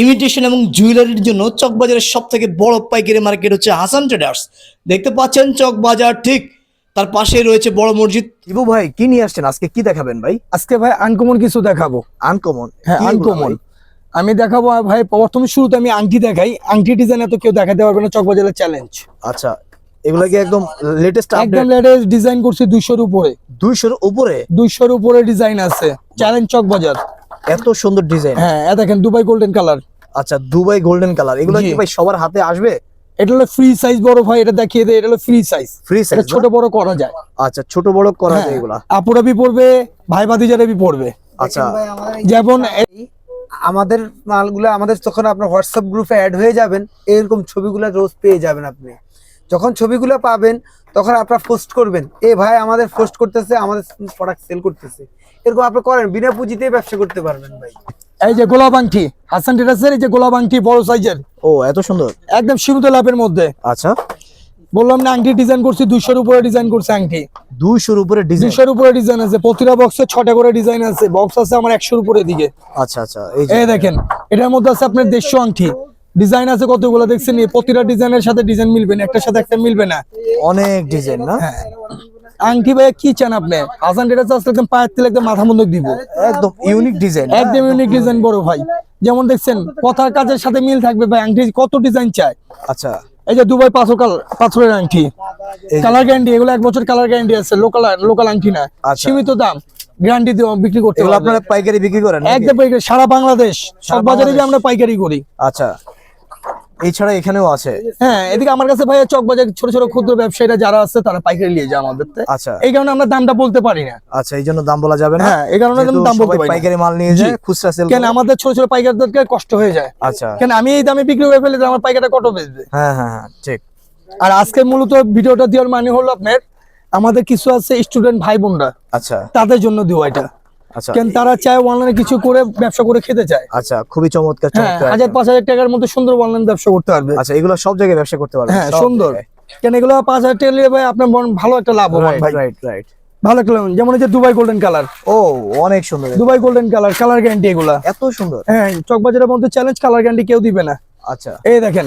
Imitation এবং জুয়েলারির জন্য চকবাজারের সব থেকে বড় পাইকারি মার্কেট হচ্ছে হাসান ট্রেডার্স দেখতে পাচ্ছেন চকবাজার ঠিক তার পাশেই রয়েছে বড় মসজিদ। ইবু ভাই কি নিয়ে আসছেন? আজকে কি দেখাবেন ভাই? আজকে ভাই আনকমন কিছু দেখাবো। আনকমন হ্যাঁ আনকমন আমি দেখাবো ভাই প্রথম শুরুতে আমি আংটি দেখাই। আংটি ডিজাইন এত কেউ দেখাতে পারবে না চকবাজারের চ্যালেঞ্জ আচ্ছা এগুলো কি একদম লেটেস্ট একদম লেটেস্ট ডিজাইন করছি দুইশোর উপরে। 200 এর উপরে? দুইশোর উপরে ডিজাইন আছে। চ্যালেঞ্জ চকবাজার। এত সুন্দর ডিজাইন হ্যাঁ এ দেখেন দুবাই গোল্ডেন কালার আচ্ছা দুবাই গোল্ডেন কালার এগুলো কি ভাই সবার হাতে আসবে? এটা হলো ফ্রি সাইজ বড় ভাই এটা দেখিয়ে দেয় এটা হলো ফ্রি সাইজ ফ্রি এটা সাইজ ছোট বড় করা যায়। আচ্ছা ছোট বড় করা হ্যাঁ, যায় এগুলা। আপুরা বি পড়বে ভাই ভাতিজারা বি পড়বে আচ্ছা। যেমন আমাদের মালগুলো আমাদের যখন আপনার হোয়াটসঅ্যাপ গ্রুপে অ্যাড হয়ে যাবেন এরকম ছবিগুলো রোজ পেয়ে যাবেন আপনি। যখন ছবিগুলো পাবেন তখন আপনারা পোস্ট করবেন এ ভাই আমাদের পোস্ট করতেছে আমাদের প্রোডাক্ট সেল করতেছে। এরকম আপনি করেন বিনা পুঁজিতে ব্যবসা করতে পারবেন ভাই। এই যে গোলাপ আংটি হাসান টেরাসের এই যে গোলাপ আংটি বড় সাইজের। ও এত সুন্দর। একদম সীমিত লাভের মধ্যে। আচ্ছা। বললাম না আংটি ডিজাইন করছি দুইশোর উপরে ডিজাইন করছি আংটি। 200 এর উপরে ডিজাইন দুইশোর উপরে ডিজাইন আছে প্রতিটা বক্সে ছটা করে ডিজাইন আছে বক্স আছে আমার একশোর উপরে দিকে। আচ্ছা আচ্ছা এই দেখেন এটার মধ্যে আছে আপনার দেড়শো আংটি। ডিজাইন আছে কতগুলো দেখছেন? প্রতিটা ডিজাইনের সাথে ডিজাইন মিলবে না একটার সাথে একটা মিলবে না। অনেক ডিজাইন না? হ্যাঁ। আংটি ভাই কি চান আপনি? হাসান টেরাস আসলে একদম পায়ের তেল একদম মাথা বন্ধক দিব। একদম ইউনিক ডিজাইন একদম ইউনিক ডিজাইন বড় ভাই। যেমন দেখছেন কথার কাজের সাথে মিল থাকবে ভাই আংটি কত ডিজাইন চায় আচ্ছা। এই যে দুবাই কাল পাথরের আংটি। কালার গ্যারান্টি এগুলো এক বছর কালার গ্যারান্টি আছে লোকাল লোকাল আংটি না। আচ্ছা। সীমিত দাম গ্যারান্টি দিয়ে বিক্রি করতে আপনারা পাইকারি বিক্রি করেন একদম পাইকারি সারা বাংলাদেশ সব বাজারে আমরা পাইকারি করি। আচ্ছা। এছাড়া এখানেও আছে। হ্যাঁ এদিকে আমার কাছে ভাইয়া চক বাজার ছোট ছোট ক্ষুদ্র ব্যবসায়ীরা যারা আছে তারা পাইকারি নিয়ে যায় আমাদের আচ্ছা। এই কারণে আমরা দামটা বলতে পারি না। আচ্ছা এই জন্য দাম বলা যাবে না। হ্যাঁ এই কারণে দাম বলতে পারি পাইকারি মাল নিয়ে যায় খুচরা সেল কেন আমাদের ছোট ছোট পাইকারদেরকে কষ্ট হয়ে যায়। আচ্ছা। কেন আমি এই দামে বিক্রি করে ফেলে তো আমার পাইকারটা কত বেচবে? হ্যাঁ হ্যাঁ হ্যাঁ ঠিক। আর আজকে মূলত ভিডিওটা দেওয়ার মানে হলো আপনার আমাদের কিছু আছে স্টুডেন্ট ভাই বোনরা। আচ্ছা। তাদের জন্য দেওয়া এটা। কেন তারা চায় অনলাইনে কিছু করে ব্যবসা করে খেতে চায়। আচ্ছা খুবই চমৎকার হ্যাঁ হাজার পাঁচ হাজার টাকার মধ্যে সুন্দর অনলাইন ব্যবসা করতে পারবে। আচ্ছা এগুলো সব জায়গায় ব্যবসা করতে পারবে। হ্যাঁ সুন্দর। কেন এগুলো পাঁচ হাজার টাকা নিলে ভাই আপনার ভালো একটা লাভ হবে ভাই। রাইট রাইট ভালো একটা যেমন যে দুবাই গোল্ডেন কালার ও অনেক সুন্দর Dubai golden colour colour guarantee এগুলা। এত সুন্দর। হ্যাঁ চকবাজারের মধ্যে চ্যালেঞ্জ কালার গ্যারান্টি কেউ দিবে না। আচ্ছা। এই দেখেন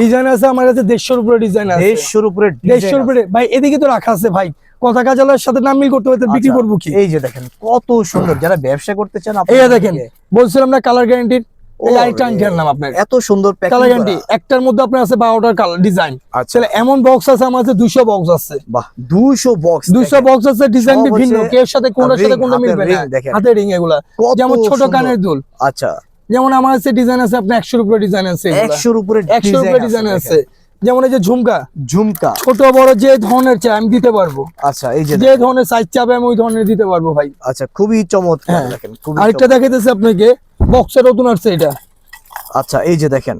ডিজাইন আছে আমার কাছে দেড়শোর উপরে ডিজাইন আছে। দেড়শোর উপরে দেড়শোর উপরে ভাই এদিকে তো রাখা আছে ভাই। কথা কাজালার সাথে মিল করতে বিক্রি আচ্ছা, করব কি? এই যে দেখেন কত সুন্দর। যারা ব্যবসা করতে চান এই দেখেন বলছিলাম না কালার গ্যারান্টির এত সুন্দর একটার মধ্যে আপনার আছে বারোটার কালার ডিজাইন আচ্ছা। এমন বক্স আছে আমার কাছে দুইশো বক্স আছে। বাহ 200 বক্স বক্স আছে ডিজাইন সাথে কোনটার সাথে কোনটা মিলবে না। রিং এগুলা। যেমন ছোট কানের দুল। আচ্ছা। যেমন আমার কাছে ডিজাইন আছে আপনার একশোর উপরে ডিজাইন আছে এগুলা। 100 এর উপরে একশোর উপরে ডিজাইন আছে। যেমন এই যে ঝুমকা। ঝুমকা। ছোট বড় যে ধরনের চাই আমি দিতে পারব। আচ্ছা এই যে যে ধরনের সাইজ চাবে আমি ওই ধরনের দিতে পারব ভাই। আচ্ছা খুবই চমৎকার হ্যাঁ। দেখেন আরেকটা দেখাইতেছে আপনাকে বক্সের নতুন আসছে এটা। আচ্ছা এই যে দেখেন।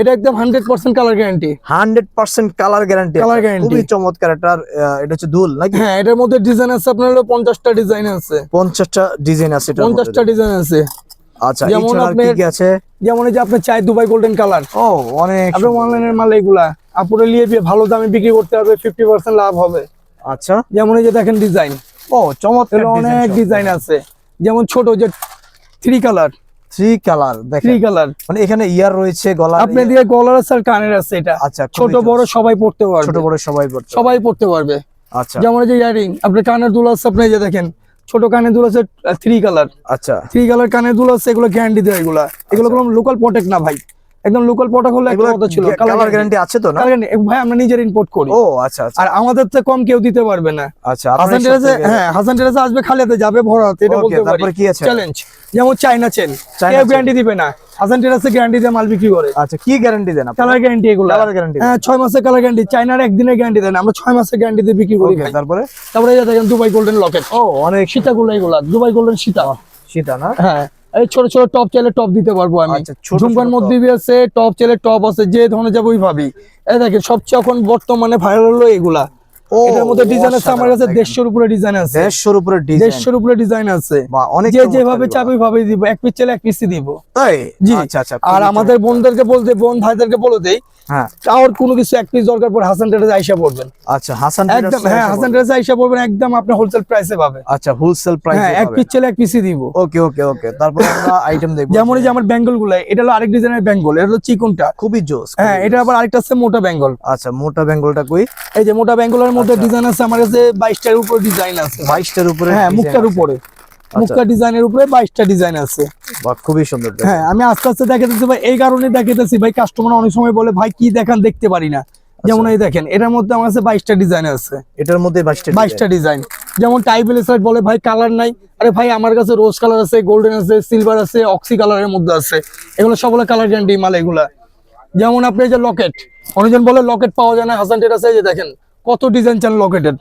এটা একদম hundred percent colour guarantee 100% colour guarantee Colour guarantee। খুবই চমৎকার আহ, এটা হচ্ছে দুল নাকি? হ্যাঁ এটার মধ্যে ডিজাইন আছে আপনার হলো পঞ্চাশটা ডিজাইন আছে। 50টা ডিজাইন আছে মধ্যে। পঞ্চাশটা ডিজাইন আছে। আচ্ছা যেমন এছাড়া আপনার- কি আছে? যেমন এই যে আপনার চাই দুবাই গোল্ডেন কালার ও অনেক আপনি সুন্দর। অনলাইনের মাল এগুলা আপুরে নিয়ে বিয়ে ভালো দামে বিক্রি করতে হবে লাভ আচ্ছা। যেমন এই যে দেখেন ডিজাইন ও চমৎকার অনেক ডিজাইন আছে। যেমন ছোট যে three colour three colour three colour মানে এখানে ইয়ার রয়েছে গলা আপনি দিয়ে গলার আছে আর কানের আছে এটা। আচ্ছা ছোট বড় সবাই পড়তে ছোট পারবে বড় সবাই পড়তে সবাই পড়তে পারবে। আচ্ছা। যেমন যে ইয়ারিং আপনার কানের দুল আছে আপনি যে দেখেন। ছোট কানের দুল আছে থ্রি কালার আচ্ছা। থ্রি কালার কানের দুল আছে এগুলো গ্যারান্টি দেয় এগুলা। এগুলো কোনো লোকাল প্রোটেক্ট না ভাই। একদম লোকাল প্রোটেক্ট হলে একটা কথা ছিল। কালার গ্যারান্টি আছে তো না? গ্যারান্টি ভাই আমরা নিজের ইম্পোর্ট করি। ও আচ্ছা আচ্ছা। আর আমাদের তো কম কেউ দিতে পারবে না। আচ্ছা হাসান টেরেসে হ্যাঁ হাসান টেরেসে আসবে খালিতে যাবে ভরাতে এটা বলতে পারি। তারপর কি আছে? চ্যালেঞ্জ যেমন চায়না চেন কেউ গ্যারান্টি দিবে না। হাসান টেরেসে গ্যারান্টি দিয়ে মাল বিক্রি করে। আচ্ছা কি গ্যারান্টি দেন আপনারা? কালার গ্যারান্টি এগুলো। Colour guarantee হ্যাঁ ছয় মাসের কালার গ্যারান্টি চাইনার একদিনের গ্যারান্টি দেন। আমরা ছয় মাসের গ্যারান্টি দিয়ে বিক্রি করি তারপরে? তারপরে যে দেখেন দুবাই গোল্ডেন লকেট ও অনেক সীতাগুলো এগুলা দুবাই গোল্ডেন সীতা। সীতা না? হ্যাঁ এই ছোট ছোট টপ চাইলে টপ দিতে পারব আমি। আচ্ছা, ঝুমকার মধ্যে আছে টপ চাইলে টপ আছে যে ধরনের যাবে ওইভাবেই। এই দেখেন সবচেয়ে এখন বর্তমানে ভাইরাল হলো এগুলা। এটার মধ্যে ডিজাইন আছে আমার কাছে অসাধারণ দেড়শোর উপরে ডিজাইন আছে। উপরে ডিজাইন উপরে ডিজাইন আছে। বা অনেক যে যেভাবে। চাবে দিব এক পিস চাইলে এক পিসই দিব। তাই? জি। আচ্ছা আচ্ছা আর আমাদের বোনদেরকে বলতে বোন ভাইদেরকে বলে দেই হ্যাঁ। আর কোনো কিছু এক পিস দরকার পড়ে হাসান ট্রেডার্স আইসা পড়বেন। আচ্ছা হাসান একদম হ্যাঁ হাসান ট্রেডার্স আইসা পড়বেন একদম আপনি হোলসেল প্রাইসে পাবে আচ্ছা হোলসেল প্রাইস হ্যাঁ এক পিস চলে এক পিসই দিব। ওকে ওকে ওকে। তারপর আমরা আইটেম দেখব যেমন এই যে আমার বেঙ্গলগুলো এটা হলো আরেক ডিজাইনের বেঙ্গল এটা হলো চিকনটা। খুবই জোস হ্যাঁ এটা আবার আরেকটা আছে মোটা বেঙ্গল আচ্ছা মোটা বেঙ্গলটা কই? এই যে মোটা বেঙ্গলের মধ্যে ডিজাইন আছে আমার কাছে বাইশটার উপর ডিজাইন আছে। 22টার উপরে হ্যাঁ উপরে। মুখটা ডিজাইনের উপরে বাইশটা ডিজাইন আছে। খুবই সুন্দর হ্যাঁ আমি আস্তে আস্তে দেখাতেছি ভাই এই কারণে দেখাতেছি ভাই কাস্টমার অনেক সময় বলে ভাই কি দেখান দেখতে পারি না। যেমন এই দেখেন এটার মধ্যে আমার কাছে বাইশটা ডিজাইন আছে। এটার মধ্যে 22টা বাইশটা ডিজাইন। যেমন টাইবেল সাইড বলে ভাই কালার নাই। আরে ভাই আমার কাছে রোজ কালার আছে গোল্ডেন আছে সিলভার আছে অক্সি কালারের মধ্যে আছে। এগুলো সবগুলো কালার গ্যারান্টি মাল এগুলা। যেমন আপনি যে লকেট অনেকজন বলে লকেট পাওয়া যায় না। হাসান টের আছে যে দেখেন কত ডিজাইন চান লকেটের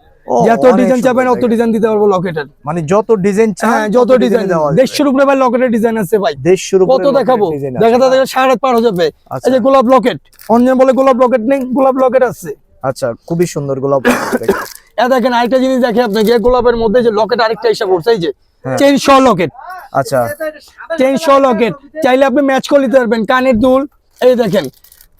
যত ডিজাইন চাবেন অত ডিজাইন দিতে পারব লকেটের মানে যত ডিজাইন চান হ্যাঁ যত ডিজাইন। দেড়শোর উপরে ভাই লকেটের ডিজাইন আছে ভাই। দেড়শোর কত দেখাবো? দেখাতে দেখে সাড়ে পার হয়ে যাবে। এই যে গোলাপ লকেট অনেকজন বলে গোলাপ লকেট নেই গোলাপ লকেট আছে। আচ্ছা খুবই সুন্দর গোলাপ দেখেন। এ দেখেন আরেকটা জিনিস দেখে আপনাকে গোলাপের মধ্যে যে লকেট আরেকটা হিসাব করছে এই যে। চেইন শ লকেট আচ্ছা। চেন শ লকেট চাইলে আপনি ম্যাচ করে নিতে পারবেন কানের দুল। এই দেখেন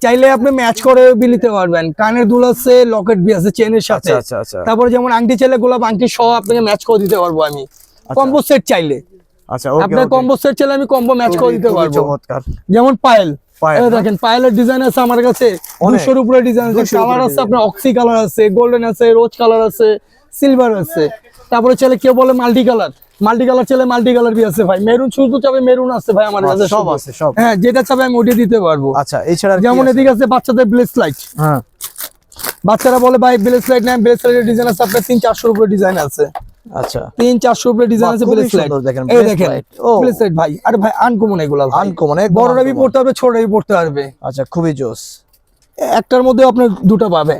চাইলে আপনি ম্যাচ করে বি নিতে পারবেন। কানের দুল আছে লকেট বি আছে চেনের সাথে। আচ্ছা আচ্ছা আচ্ছা। তারপরে যেমন আংটি চাইলে গোলাপ আংটি সহ আপনাকে ম্যাচ করে দিতে পারব আমি। কম্বো সেট চাইলে। আচ্ছা আপনার কম্বো সেট চাইলে আমি কম্বো ম্যাচ করে দিতে পারব। চমৎকার। যেমন পায়েল। দেখেন পায়েলের ডিজাইন আছে আমার কাছে। অনেক। দুশোর উপরে ডিজাইন আছে। 200 কালার আছে আপনার অক্সি কালার আছে গোল্ডেন আছে রোজ কালার আছে সিলভার আছে। তারপরে চলে কেউ বলে মাল্টি কালার মাল্টি কালার চলে মাল্টি কালার বি আছে ভাই। মেরুন শুধু চাবে মেরুন আছে ভাই আমার কাছে সব আছে সব। হ্যাঁ যেটা চাবে আমি ওটা দিতে পারব। আচ্ছা এছাড়া যেমন? এদিকে আছে বাচ্চাদের ব্লেস লাইট হ্যাঁ। বাচ্চারা বলে ভাই ব্লেস লাইট নেয় ব্লেস লাইটের ডিজাইন আছে আপনার তিন চারশোর উপরে ডিজাইন আছে। আচ্ছা। তিন চারশোর উপরে ডিজাইন আছে ব্লেস লাইট দেখেন, এই দেখেন ও। ব্লেস লাইট ভাই। আরে ভাই আনকমন এগুলা ভাই। আনকমন বড়রা বি পড়তে পারবে ছোটরা বি পড়তে পারবে। আচ্ছা খুবই জোস। একটার মধ্যে আপনার দুটো পাবে।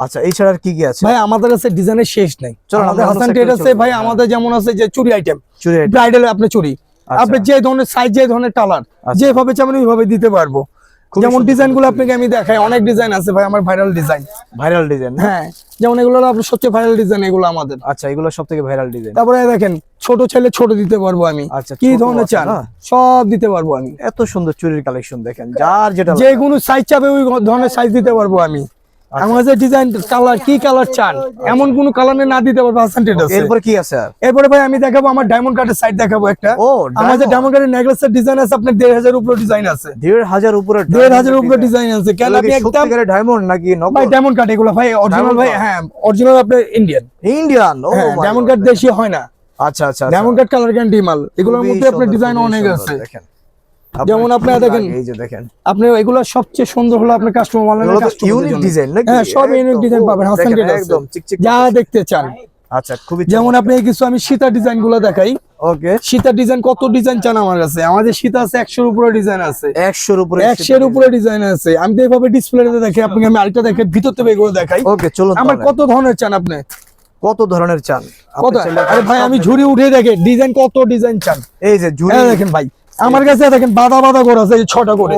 আচ্ছা এছাড়া আর কি কি আছে? ভাই আমাদের কাছে ডিজাইনের শেষ নেই। চলো, আমাদের হাসান sector ট্রেড আছে ভাই আমাদের যেমন আছে যে চুরি আইটেম চুরি। ব্রাইডাল আপনি চুরি আচ্ছা। আপনি যে ধরনের সাইজ যে ধরনের কালার আচ্ছা। যেভাবে চাবেন ওইভাবে দিতে পারব। যেমন ডিজাইনগুলো আপনাকে আমি দেখাই অনেক ডিজাইন আছে ভাই আমার ভাইরাল ডিজাইন ভাইরাল ডিজাইন হ্যাঁ যেমন এগুলো হলো আপনার সবচেয়ে ভাইরাল ডিজাইন এগুলো আমাদের। আচ্ছা এগুলো সব থেকে ভাইরাল ডিজাইন তারপরে দেখেন ছোট ছেলে ছোট দিতে পারব আমি। আচ্ছা, কি ধরনের চান? সব দিতে পারব আমি। এত সুন্দর চুরির কালেকশন দেখেন যার যেটা যে কোনো সাইজ চাবে ওই ধরনের সাইজ দিতে পারব আমি। আমার কাছে ডিজাইন কালার কি কালার চান? এমন কোন কালার না দিতে পারব হাসান আছে। এরপর কি আছে? এরপরে ভাই আমি দেখাবো আমার ডায়মন্ড কার্ডের সাইড দেখাবো একটা। ও, আমাদের diamond। ডায়মন্ড নেকলেসের ডিজাইন আছে আপনার দেড় হাজার উপরে ডিজাইন আছে। দেড় হাজার উপরে দেড় হাজার উপরে ডিজাইন আছে। কেন আপনি একদম ডায়মন্ড নাকি ভাই ডায়মন্ড কার্ড এগুলো ভাই অরিজিনাল ভাই হ্যাঁ অরিজিনাল আপনার ইন্ডিয়ান ইন্ডিয়ান ও ডায়মন্ড কার্ড দেশি হয় না। আচ্ছা আচ্ছা ডায়মন্ড কার্ড কালার গ্যারান্টি মাল। এগুলোর মধ্যে আপনার ডিজাইন অনেক আছে। দেখেন। যেমন আপনার আপনারা দেখেন- এই যে দেখেন। আপনি এগুলো সবচেয়ে সুন্দর হলো আপনার কাস্টমার অনলাইনে কাস্টমার ইউনিক ডিজাইন নাকি? হ্যাঁ সব ইউনিক ডিজাইন পাবেন হাসান একদম যা দেখতে চান। আচ্ছা খুবই যেমন আপনি কিছু আমি সীতা ডিজাইনগুলো দেখাই। ওকে। সীতা ডিজাইন কত ডিজাইন চান আমার কাছে? আমাদের সীতা আছে একশোর উপরে ডিজাইন আছে। একশোর উপরে একশোর উপরে ডিজাইন আছে। আমি তো এইভাবে ডিসপ্লেতে দেখি আপনাকে আমি আরেকটা দেখে ভিতর থেকে এগুলো দেখাই। ওকে চলুন আমার কত ধরনের চান আপনি? কত ধরনের চান? আপনি কত? আরে ভাই আমি। ঝুড়ি উঠে দেখে ডিজাইন কত ডিজাইন চান? এই যে ঝুড়ি দেখেন ভাই। আমার কাছে দেখেন বাদা বাদা করা আছে ছটা করে।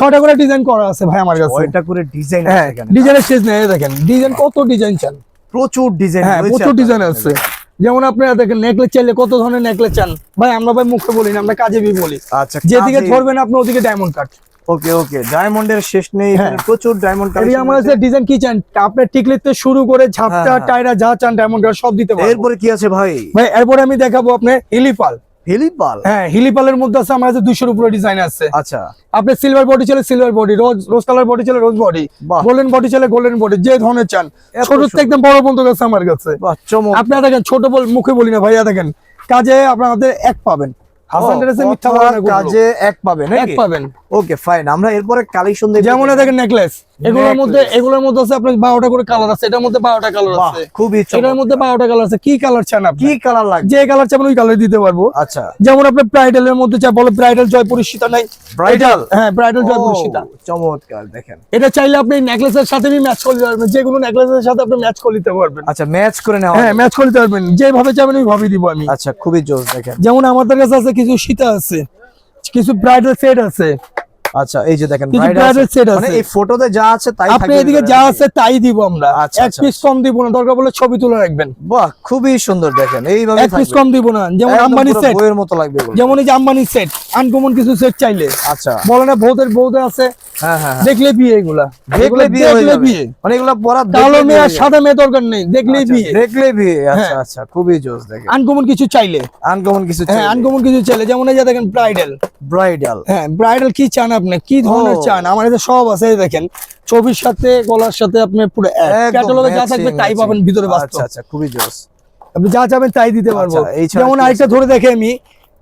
ছটা করে ডিজাইন করা আছে ভাই আমার কাছে। ওইটা করে ডিজাইন হ্যাঁ আছে এখানে। ডিজাইনের শেষ নেই দেখেন। ডিজাইন কত ডিজাইন চান? প্রচুর ডিজাইন হ্যাঁ প্রচুর ডিজাইন আছে। যেমন আপনারা দেখেন নেকলেস চাইলে কত ধরনের নেকলেস চান। ভাই আমরা ভাই মুখে বলি না আমরা কাজে বি বলি। আচ্ছা যেদিকে ধরবেন আপনি ওদিকে ডায়মন্ড কাট ওকে ওকে ডায়মন্ডের শেষ নেই হ্যাঁ। প্রচুর ডায়মন্ড এই আমার কাছে ডিজাইন কি চান? আপনার টিকলিতে শুরু করে ঝাপটা হ্যাঁ, হ্যাঁ। টায়রা যা চান ডায়মন্ড কাট সব দিতে পারব। এরপরে কি আছে ভাই? ভাই এরপরে আমি দেখাবো আপনি হিলিপাল হেলিপাল? হ্যাঁ হিলিপালের মধ্যে আছে আমার কাছে দুশোর উপরে ডিজাইন আছে। আচ্ছা। আপনি সিলভার বডি চলে silver body rose rose colour body চলে রোজ বডি। গোল্ডেন বডি চলে গোল্ডেন বডি যে ধরনের চান। ছোট একদম বড় পর্যন্ত কাছে আমার কাছে। আপনারা দেখেন ছোট বল মুখে বলি না ভাইয়া দেখেন কাজে আপনাদের এক পাবেন। মিথ্যা কাজে এক পাবে এক পাবেন। ওকে ফাইন আমরা এরপরে কালেকশন যেমন দেখেন নেকলেস এগুলোর মধ্যে এগুলোর মধ্যে আছে আপনার বারোটা করে কালার আছে এটার মধ্যে বারোটা কালার আছে। খুবই এটার মধ্যে বারোটা কালার আছে। কি কালার চান আপনি? কি কালার লাগবে? যে কালার চাবেন ওই কালার দিতে পারব। আচ্ছা। যেমন আপনার ব্রাইডালের মধ্যে চা বলে ব্রাইডাল জয়পুরি সীতা নাই। ব্রাইডাল হ্যাঁ ব্রাইডাল জয়পুরি সীতা। চমৎকার দেখেন। এটা চাইলে আপনি নেকলেসের সাথে ম্যাচ করে দিতে পারবেন। যে কোনো নেকলেসের সাথে আপনি ম্যাচ করে দিতে পারবেন। আচ্ছা ম্যাচ করে নেওয়া হ্যাঁ ম্যাচ করে পারবেন। যেভাবে চাবেন ওইভাবে দিব আমি। আচ্ছা খুবই জোস দেখেন। যেমন আমাদের কাছে আছে কিছু সীতা আছে কিছু ব্রাইডাল সেট আছে। আচ্ছা এই যে দেখেন মানে এই ফটোতে যা আছে তাই আপনি এদিকে যা আছে তাই দিব আমরা। আচ্ছা, এক আচ্ছা। পিস কম দিব না দরকার বলে ছবি তুলে রাখবেন। বাহ খুবই সুন্দর দেখেন এইভাবে এক পিস কম দিব না যেমন আম্বানি সেট বইয়ের মতো লাগবে যেমন এই যে আম্বানি সেট আনকমন কিছু সেট চাইলে। আচ্ছা। বলে না বউদের বউদের আছে। হ্যাঁ হ্যাঁ হ্যাঁ। দেখলে বিয়ে এগুলা। দেখলে বিয়ে দেখলে যাবে। বিয়ে। মানে এগুলো পরা কালো মেয়ে আর সাদা মেয়ে দরকার নেই দেখলেই বিয়ে। দেখলে বিয়ে আচ্ছা। আচ্ছা খুবই জোস আনকমন কিছু চাইলে। আনকমন কিছু হ্যাঁ আনকমন কিছু চাইলে যেমন এই যে দেখেন ব্রাইডাল ব্রাইডাল হ্যাঁ ব্রাইডাল কি চান আপনি কি ধরনের চান? আমার কাছে সব আছে দেখেন। ছবির সাথে গলার সাথে আপনি পুরো ক্যাটালগে যা থাকবে তাই পাবেন ভিতরে আচ্ছা আচ্ছা খুবই জোস। আপনি যা চাবেন তাই দিতে পারব। আচ্ছা, ছাড়া যেমন আরেকটা ধরে দেখে আমি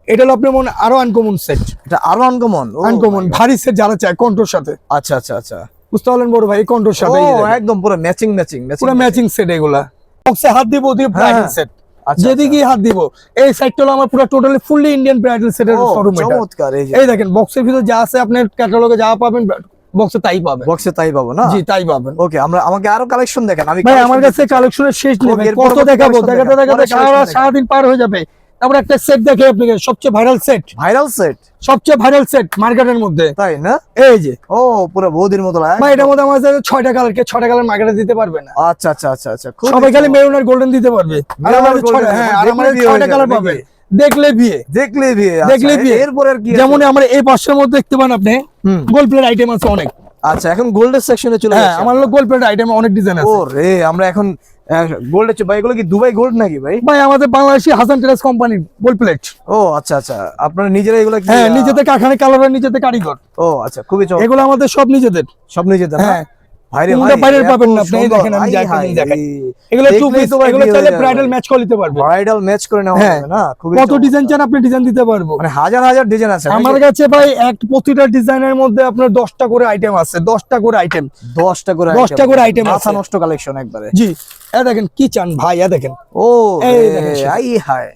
এটা হলো আপনার মনে আরও আনকমন সেট এটা আরও আনকমন আনকমন ভারী সেট যারা চায় কন্ট্রোর সাথে। আচ্ছা আচ্ছা আচ্ছা। বুঝতে পারলেন বড় ভাই কন্ট্রোর সাথে ও একদম পুরো ম্যাচিং ম্যাচিং পুরো ম্যাচিং সেট এগুলা। বক্সে হাত দিব দিয়ে ব্রাইডাল হ্যাঁ। সেট যেদিকে হাত দিব এই সাইডটা হলো আমার পুরো টোটালি ফুললি ইন্ডিয়ান ব্রাইডাল সেটের শোরুম চমৎকার এই এই দেখেন বক্সের ভিতর যা আছে আপনার ক্যাটালগে যা পাবেন বক্সে তাই পাবেন। বক্সে তাই পাবো না? জি তাই পাবেন। ওকে আমরা আমাকে আরও কালেকশন দেখেন আমি ভাই আমার কাছে কালেকশনের শেষ নেই কত দেখাবো? দেখাতে দেখাতে সারা সারা দিন সারাদিন পার হয়ে যাবে। তারপর একটা সেট দেখে আপনাকে সবচেয়ে ভাইরাল সেট ভাইরাল সেট সবচেয়ে ভাইরাল সেট মার্কেটের মধ্যে। তাই না? এই যে। ও পুরো বৌদির মতো ভাই এটার মধ্যে আমার কাছে ছয়টা কালার কে ছয়টা কালার মার্কেটে দিতে পারবে না। আচ্ছা আচ্ছা আচ্ছা আচ্ছা সবাই খালি মেরুন আর গোল্ডেন দিতে পারবে। আর আমাদের হ্যাঁ আর আমাদের ছয়টা কালার পাবে। দেখলে বিয়ে। দেখলে বিয়ে। দেখলে আচ্ছা, বিয়ে। এরপরে আর কি যেমন আমরা এই পাশের মধ্যে দেখতে পান আপনি। গোল্ড প্লেট আইটেম আছে অনেক। আচ্ছা এখন গোল্ডের সেকশনে চলে হ্যাঁ আমার গোল্ড প্লেট আইটেম অনেক ডিজাইন আছে। রে আমরা এখন গোল্ডের ভাই এগুলো কি দুবাই গোল্ড নাকি ভাই? ভাই আমাদের বাংলাদেশি হাসান টেরাস কোম্পানির গোল্ড প্লেট ও আচ্ছা আচ্ছা। আপনারা নিজেরা এগুলো হ্যাঁ নিজেদের নিজেতে কারখানা কালার নিজেদের কারিগর। ও আচ্ছা খুবই এগুলো আমাদের সব নিজেদের। সব নিজেদের হ্যাঁ। ভাই কোনটা বাইরের পাবেন না আপনি, দেখেন, আমি যাকে দেখাই। এগুলো টু পিস এগুলো চাইলে ব্রাইডাল ম্যাচ করে নিতে পারবে। ব্রাইডাল ম্যাচ করে নেওয়া হ্যাঁ। হবে না? খুবই কত ডিজাইন চান আপনি ডিজাইন দিতে পারব? মানে হাজার হাজার ডিজাইন আছে আমার কাছে ভাই এক প্রতিটা ডিজাইনের মধ্যে আপনার দশটা করে আইটেম আছে দশটা করে আইটেম দশটা করে দশটা করে item মাথা আছে। নষ্ট কালেকশন একবারে। জি এ দেখেন কি চান ভাই এ দেখেন। ও এই দেখেন। I hi.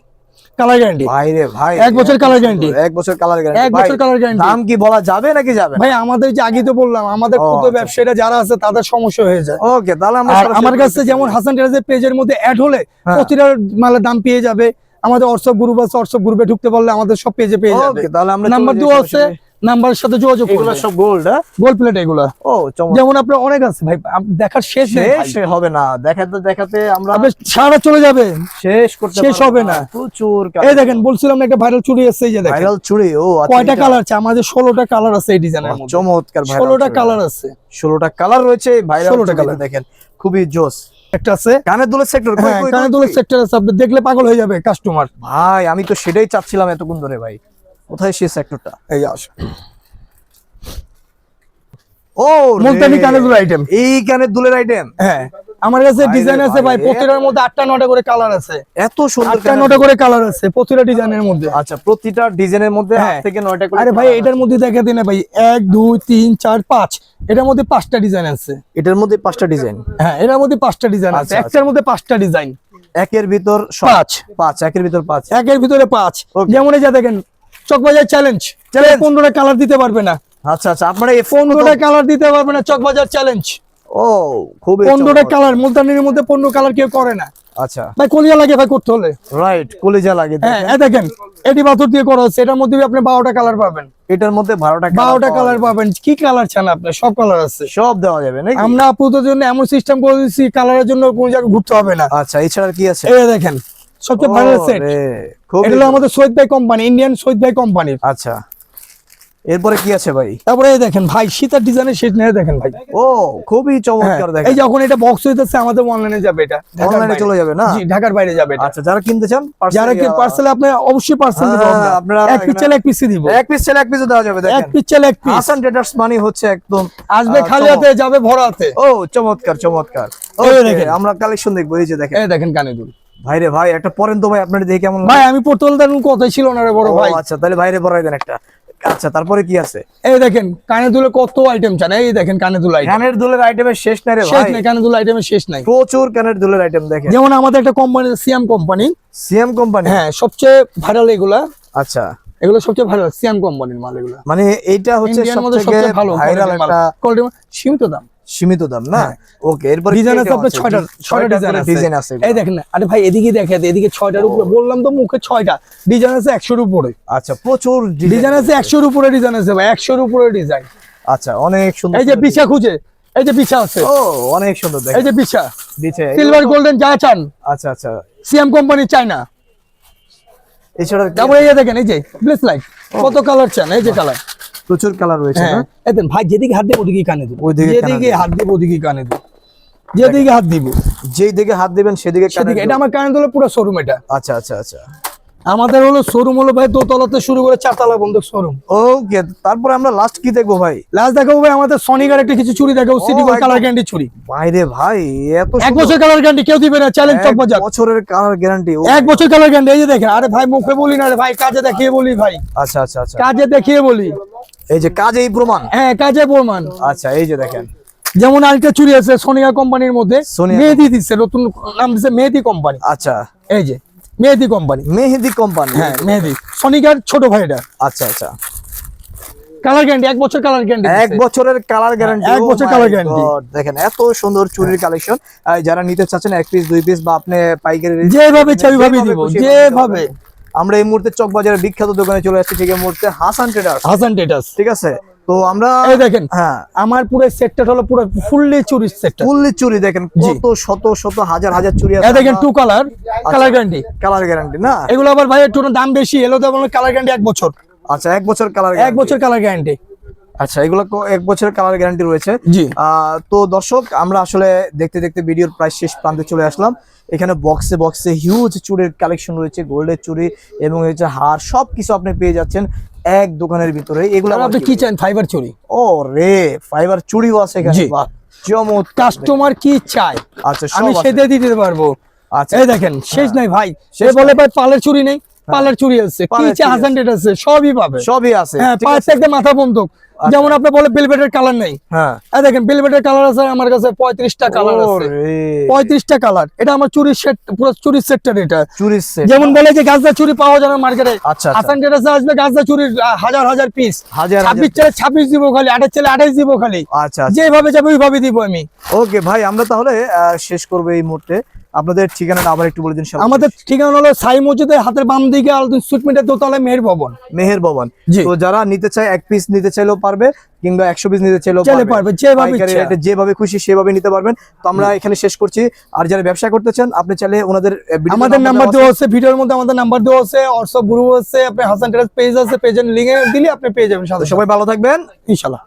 কালার গ্যারান্টি ভাই রে ভাই। এক বছর কালার গ্যারান্টি এক বছর কালার গ্যারান্টি এক বছর কালার গ্যারান্টি দাম কি বলা যাবে নাকি যাবে ভাই আমাদের যে আগে তো বললাম আমাদের কত ক্ষুদ্র আচ্ছা। ব্যবসায়ীরা যারা আছে তাদের সমস্যা হয়ে যায়। ওকে তাহলে আমরা আমার কাছে যেমন। হাসান টেরাজের পেজের মধ্যে অ্যাড হলে হ্যাঁ। প্রতিটা মালের দাম পেয়ে যাবে। আমাদের হোয়াটসঅ্যাপ গ্রুপ আছে হোয়াটসঅ্যাপ গ্রুপে ঢুকতে পারলে আমাদের সব পেজে পেয়ে যাবে। ওকে তাহলে আমরা নাম্বার চলে আছে সরাসরি। নাম্বারের সাথে যোগাযোগ করবে। সব গোল্ড হ্যাঁ? গোল প্লেট এগুলা। ও যেমন আপনার অনেক আছে ভাই দেখার শেষ শেষ হবে না। দেখাতে দেখাতে আমরা আপনি সারা চলে যাবে শেষ করতে শেষ হবে না। প্রচুর এই দেখেন বলছিলাম একটা ভাইরাল চুড়ি আছে এই যে দেখেন। ভাইরাল চুড়ি ও আচ্ছা, কয়টা কালার আছে? আমাদের ষোলোটা কালার আছে এই ডিজাইনের মধ্যে। চমৎকার ভাইরাল ষোলোটা কালার আছে। ষোলোটা কালার রয়েছে ভাইরাল 16টা চুড়িতে colour। দেখেন খুবই জোস। একটা আছে। কানের দুলের সেক্টর দুলের সেক্টর আছে আপনি দেখলে পাগল হয়ে যাবে কাস্টমার ভাই আমি তো সেটাই চাচ্ছিলাম এতক্ষণ ধরে ভাই। কোথায় সেই সেক্টরটা এই আস। ও মুলতানি কানের দুল item। এই কানের দুলের আইটেম হ্যাঁ। আমার কাছে ডিজাইন আছে ভাই প্রতিটার মধ্যে আটটা নটা করে কালার আছে। এত সুন্দর আটটা নটা করে কালার আছে প্রতিটা ডিজাইনের মধ্যে। আচ্ছা প্রতিটা ডিজাইনের মধ্যে আট হ্যাঁ। থেকে নয়টা করে আরে ভাই এটার মধ্যে দেখে দিনে ভাই এক দুই তিন চার পাঁচ। এটার মধ্যে পাঁচটা ডিজাইন আছে। এটার মধ্যে পাঁচটা ডিজাইন হ্যাঁ এটার মধ্যে পাঁচটা ডিজাইন আছে। আচ্ছা, একটার মধ্যে পাঁচটা ডিজাইন একের ভিতর। পাঁচ। পাঁচ একের ভিতর পাঁচ। একের ভিতরে পাঁচ। যেমন এই যে দেখেন চকবাজার চ্যালেঞ্জ। পনেরোটা কালার দিতে পারবে না। আচ্ছা আচ্ছা আপনারা এই পনেরোটা কালার দিতে পারবে না চকবাজার চ্যালেঞ্জ ও খুবই পনেরোটা কালার মুলতানির মধ্যে পনেরো কালার কেউ করে না। আচ্ছা। ভাই কলিয়া লাগে ভাই করতে হলে। রাইট কলিজা লাগে হ্যাঁ দেখেন এটি পাথর দিয়ে করা হচ্ছে। এটার মধ্যে আপনি বারোটা কালার পাবেন। এটার মধ্যে বারোটা বারোটা কালার পাবেন। কি কালার চান আপনি সব কালার আছে। সব দেওয়া যাবে নাকি? আমরা আপুদের জন্য এমন সিস্টেম করে দিচ্ছি কালারের জন্য কোন জায়গায় ঘুরতে হবে না। আচ্ছা এছাড়া কি আছে? এই দেখেন সবচেয়ে ভাইরাল সেট হলো আমাদের সৈয়দ ভাই কোম্পানি ইন্ডিয়ান সৈয়দ ভাই কোম্পানির আচ্ছা। এরপরে কি আছে ভাই? তারপরে দেখেন ভাই সীতার ডিজাইনের শেষ নিয়ে দেখেন ভাই। ও খুবই হ্যাঁ, চমৎকার দেখেন। এই যখন এটা বক্স হইতেছে আমাদের অনলাইনে যাবে এটা অনলাইনে চলে যাবে না? জি ঢাকার বাইরে যাবে এটা। আচ্ছা যারা কিনতে চান যারা কি পার্সেল আপনি অবশ্যই পার্সেল দিব হ্যাঁ, আমরা। আপনারা এক পিস চাইলে এক পিসই দিব। এক পিস ছেলে এক পিসও দেওয়া যাবে এক পিস চাইলে এক পিস হাসান ট্রেডার্স মানি হচ্ছে একদম আসবে খালি হাতে যাবে ভরা হাতে ও চমৎকার চমৎকার। Okay, দেখেন। আমরা কালেকশন দেখব এই যে দেখেন। এই দেখেন কানে দুল। ভাইরে ভাই একটা পরেন তো ভাই আপনার দেখে কেমন ভাই আমি পড়তে বলতে কথাই ছিল না রে বড় ভাই। আচ্ছা তাহলে ভাইরে পরাই দেন একটা। আচ্ছা তারপরে কি আছে? এই দেখেন কানে দুলে কত আইটেম চান? এই দেখেন কানে দুল আইটেম কানের দুলের আইটেমের শেষ নাই রে শেষ নাই কানে দুল আইটেমের শেষ নাই। প্রচুর কানের দুলের আইটেম দেখেন। যেমন আমাদের একটা company Siam company CM company হ্যাঁ সবচেয়ে ভাইরাল এগুলা। আচ্ছা। এগুলো সবচেয়ে ভাইরাল সিয়াম কোম্পানির মাল এগুলা। মানে এইটা হচ্ছে সবচেয়ে ভালো ভাইরাল একটা সীমিত দাম। সীমিত দাম না? ওকে এরপর ডিজাইন আছে আপনার ছয়টা ছয়টা ডিজাইন আছে। ডিজাইন আছে এই দেখেন না আরে ভাই এদিকে দেখে এদিকে ছয়টার উপরে বললাম তো মুখে ছয়টা। ডিজাইন আছে একশোর উপরে। আচ্ছা প্রচুর ডিজাইন আছে একশোর উপরে ডিজাইন আছে ভাই একশোর উপরে ডিজাইন আচ্ছা অনেক সুন্দর এই যে বিছা খুঁজে এই যে বিছা আছে। ও অনেক সুন্দর দেখেন। এই যে বিছা। দিচ্ছে সিলভার গোল্ডেন যা চান। আচ্ছা আচ্ছা। সিএম কোম্পানি চায়না এছাড়া তারপরে এই যে দেখেন এই যে ব্লেস লাইট কত কালার চান? এই যে কালার প্রচুর কালার রয়েছে হ্যাঁ। না ভাই যেদিকে হাত দেবো ওদিকে কানে দেবো। যেদিকে হাত দেবো ওদিকে কানে দেবো। যেদিকে হাত দিব। যেই দিকে হাত দিবেন সেদিকে সেদিকে এটা আমার কানে দিলে পুরো শোরুম এটা। আচ্ছা আচ্ছা আচ্ছা। আমাদের হলো শোরুম হলো ভাই দোতলাতে শুরু করে চারতলা বন্ধু শোরুম ওকে তারপরে আমরা লাস্ট কি দেখব ভাই? লাস্ট দেখাবো ভাই আমাদের সনিকার একটা কিছু চুরি দেখাবো সিটি কালার গ্যারান্টি চুরি বাইরে ভাই এত এক বছর কালার গ্যারান্টি কেউ দিবে না চ্যালেঞ্জ চক বাজার বছরের কালার গ্যারান্টি এক বছর কালার গ্যারান্টি এই যে দেখেন আরে ভাই মুখে বলি না রে ভাই কাজে দেখিয়ে বলি ভাই। আচ্ছা আচ্ছা আচ্ছা। কাজে দেখিয়ে বলি। এই যে কাজেই প্রমাণ। হ্যাঁ কাজে প্রমাণ। আচ্ছা এই যে দেখেন। যেমন আরেকটা চুরি আছে সোনিয়া কোম্পানির মধ্যে মেহেদি দিচ্ছে নতুন নাম দিচ্ছে মেহেদি কোম্পানি আচ্ছা। এই যে মেহেদি কোম্পানি মেহেদি কোম্পানি হ্যাঁ মেহেদি। সনিকার ছোট ভাই এটা। আচ্ছা আচ্ছা। কালার গ্যারান্টি এক বছর কালার গ্যারান্টি এক বছরের কালার গ্যারান্টি এক বছর colour guarantee। দেখেন এত সুন্দর চুরির কালেকশন যারা নিতে চাচ্ছেন এক পিস দুই পিস বা আপনি পাইকারি যেভাবে চাই ওইভাবে যেভাবে দিব যেভাবে। আমরা এই মুহূর্তে চকবাজারের বিখ্যাত দোকানে চলে আসছি ঠিক এই মুহূর্তে হাসান ট্রেডার্স হাসান ঠিক আছে? তো আমরা এই দেখেন হ্যাঁ। আমার পুরো সেটটা হলো পুরো ফুললি চুরির সেটটা ফুললি চুরি দেখেন। কত শত শত হাজার হাজার চুরি এই দেখেন two colour colour guarantee colour guarantee না? এগুলো আবার ভাই একটু দাম বেশি এলো তো কালার গ্যারান্টি এক বছর। আচ্ছা এক বছর কালার এক বছর কালার গ্যারান্টি আচ্ছা এগুলো এক বছরের কালার গ্যারান্টি রয়েছে। তো দর্শক আমরা আসলে দেখতে দেখতে ভিডিওর প্রায় শেষ প্রান্তে চলে আসলাম। এখানে বক্সে বক্সে হিউজ চুড়ির কালেকশন রয়েছে গোল্ডের চুড়ি এবং হচ্ছে হার সবকিছু আপনি পেয়ে যাচ্ছেন। এক দোকানের ভিতরে এগুলো আপনি কি? চান? ফাইবার চুরি? ও রে ফাইবার চুরিও আছে এখানে। বাহ চমৎকার। কাস্টমার কি চায়? আচ্ছা সব আমি। সেটা দিতে পারব। আচ্ছা। এই দেখেন শেষ নাই ভাই। সে বলে ভাই পালের চুরি নেই। পালের চুরি আছে। কি চাই চা হাসান আছে। সবই পাবে। সবই আছে। হ্যাঁ পাঁচ আছে? মাথা বন্ধক। যেমন আপনি বলে বেলভেটের কালার নেই। হ্যাঁ। দেখেন বেলভেটের কালার আছে আমার কাছে পঁয়ত্রিশটা কালার আছে। পঁয়ত্রিশটা কালার এটা আমার চুরির সেট পুরো চুরির সেটটা এটা। চুরির সেট যেমন বলে যে গাছদা চুরি পাওয়া যায় না মার্কেটে আচ্ছা আচ্ছা। হাসান টেরাসে আসবে গাছদা চুরির হাজার হাজার পিস হাজার ছাব্বিশ ছেলে ছাব্বিশ দিব খালি আঠাশ ছেলে আঠাশ দিব খালি। আচ্ছা আচ্ছা। যেভাবে যাবে ওইভাবে দিব আমি। ওকে ভাই আমরা তাহলে শেষ করব এই মুহূর্তে। আপনাদের ঠিকানাটা আবার একটু বলে দিন আমাদের ঠিকানা হলো সাই মসজিদের হাতের বাম দিকে আলদিন সুটমিটের দোতলায় মেহের ভবন। মেহের ভবন। তো যারা নিতে চায় এক পিস নিতে চাইলেও পারবে কিংবা একশো পিস নিতে চাইলেও পারবে, যেভাবে যেভাবে খুশি সেভাবে নিতে পারবেন। তো আমরা এখানে শেষ করছি। আর যারা ব্যবসা করতে চান আপনি চাইলে ওনাদের আমাদের নাম্বার দেওয়া আছে। ভিডিওর মধ্যে আমাদের নাম্বার দেওয়া আছে হোয়াটসঅ্যাপ গ্রুপ আছে আপনি হাসান টেরাস পেজ আছে পেজের লিঙ্কে দিলে আপনি পেয়ে যাবেন সাথে সবাই ভালো থাকবেন। ইনশাল্লাহ